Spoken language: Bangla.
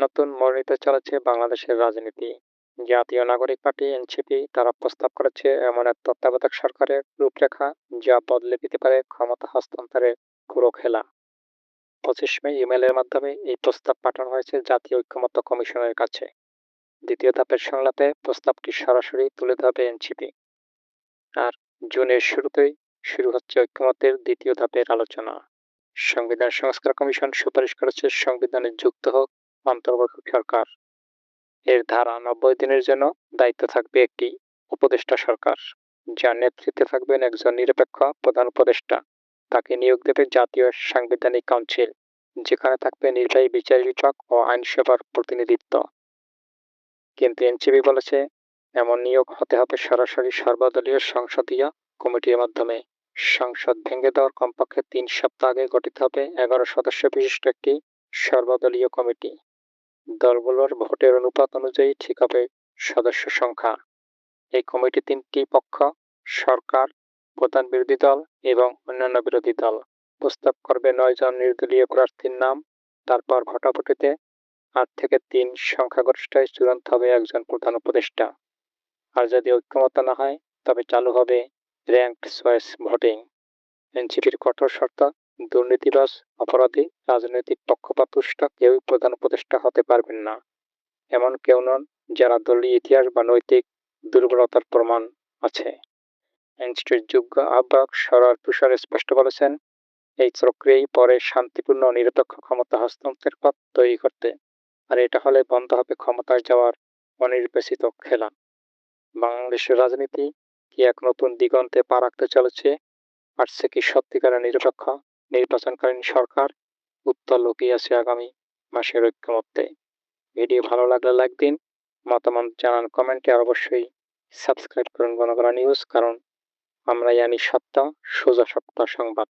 নতুন মোড় নিতে চলেছে বাংলাদেশের রাজনীতি। জাতীয় নাগরিক পার্টি, এনসিপি, তারা প্রস্তাব করেছে এমন এক তত্ত্বাবধায়ক সরকারের রূপরেখা যা বদলে দিতে পারে ক্ষমতা হস্তান্তরের পুরো খেলা। পঁচিশ মে ইমেলের মাধ্যমে এই প্রস্তাব পাঠানো হয়েছে জাতীয় ঐক্যমত্য কমিশনের কাছে। দ্বিতীয় ধাপের সংলাপে প্রস্তাবটি সরাসরি তুলে ধরবে এনসিপি। আর জুনের শুরুতেই শুরু হচ্ছে ঐক্যমত্যের দ্বিতীয় ধাপের আলোচনা। সংবিধান সংস্কার কমিশন সুপারিশ করেছে, সংবিধানে যুক্ত হোক অন্তর্বর্তী সরকার। এর ধারা নব্বই দিনের জন্য দায়িত্ব থাকবে একটি উপদেষ্টা সরকার, যার নেতৃত্বে থাকবেন একজন নিরপেক্ষ প্রধান উপদেষ্টা। তাকে নিয়োগ দেবে জাতীয় সাংবিধানিক কাউন্সিল, যেখানে থাকবে নির্বাহী বিচারিক ও আইনসভার প্রতিনিধিত্ব। কিন্তু এনসিবি বলেছে, এমন নিয়োগ হতে হবে সরাসরি সর্বদলীয় সংসদীয় কমিটির মাধ্যমে। সংসদ ভেঙে দেওয়ার কমপক্ষে তিন সপ্তাহ আগে গঠিত হবে এগারো সদস্য বিশিষ্ট একটি সর্বদলীয় কমিটি। দলগুলোর ভোটের অনুপাত অনুযায়ী ঠিক হবে সদস্য সংখ্যা। এই কমিটি তিনটি পক্ষ সরকার, প্রধান বিরোধী দল এবং অন্যান্য বিরোধী দল। প্রস্তাব করবে নয় জন নির্দলীয় প্রার্থীর নাম, তারপর ভোটাভুটিতে আট থেকে তিন সংখ্যাগরিষ্ঠতায় চূড়ান্ত হবে একজন প্রধান উপদেষ্টা। আর যদি ঐক্যমত না হয়, তবে চালু হবে র্যাঙ্ক চয়েস ভোটিং। এনসিপির কঠোর শর্ত দুর্নীতিবাজ অপরাধী রাজনৈতিক পক্ষপাতুষ্ট কেউ প্রধান উপদেষ্টা হতে পারবেন না। এমন কেউ নন যারা দলীয় ইতিহাস বা নৈতিক দুর্বলতার প্রমাণ আছে। এনসিপির যোগ্য আহ্বায়ক সরার তুষার স্পষ্ট বলেছেন, এই চক্রেই পরে শান্তিপূর্ণ নিরপেক্ষ ক্ষমতা হস্তান্তরের পথ তৈরি করতে, আর এটা হলে বন্ধ হবে ক্ষমতায় যাওয়ার অনির্বাচিত খেলা। বাংলাদেশের রাজনীতি কি এক নতুন দিগন্তে পা রাখতে চলেছে? আসছে কি সত্যিকারের নিরপেক্ষ নির্বাচনকালীন সরকার। উত্তর লুকিয়ে আছে আগামী মাসের ঐক্যমত্যে। ভিডিও ভালো লাগলে লাইক দিন, মতামত জানান কমেন্টে, আর অবশ্যই সাবস্ক্রাইব করুন গণগণা নিউজ, কারণ আমরা জানি সত্য, সোজা সত্য সংবাদ।